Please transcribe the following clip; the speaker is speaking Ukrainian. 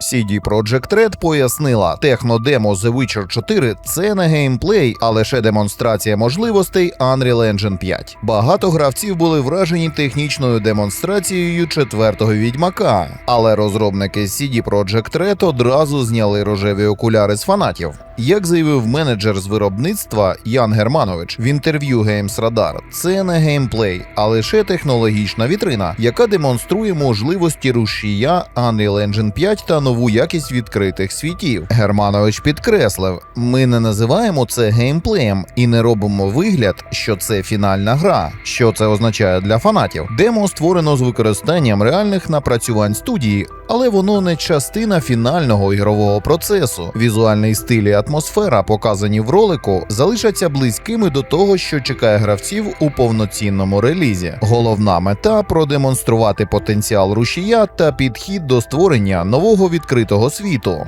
CD Projekt Red пояснила, технодемо The Witcher 4 – це не геймплей, а лише демонстрація можливостей Unreal Engine 5. Багато гравців були вражені технічною демонстрацією четвертого відьмака, але розробники CD Projekt Red одразу зняли рожеві окуляри з фанатів. Як заявив менеджер з виробництва Ян Германович в інтерв'ю Games Radar, це не геймплей, а лише технологічна вітрина, яка демонструє можливості рушія Unreal Engine 5 та нову якість відкритих світів. Германович підкреслив: ми не називаємо це геймплеєм і не робимо вигляд, що це фінальна гра. Що це означає для фанатів? Демо створено з використанням реальних напрацювань студії, але воно не частина фінального ігрового процесу. Візуальний стиль і атмосфера, показані в ролику, залишаться близькими до того, що чекає гравців у повноцінному релізі. Головна мета продемонструвати потенціал рушія та підхід до створення нового відкритого світу.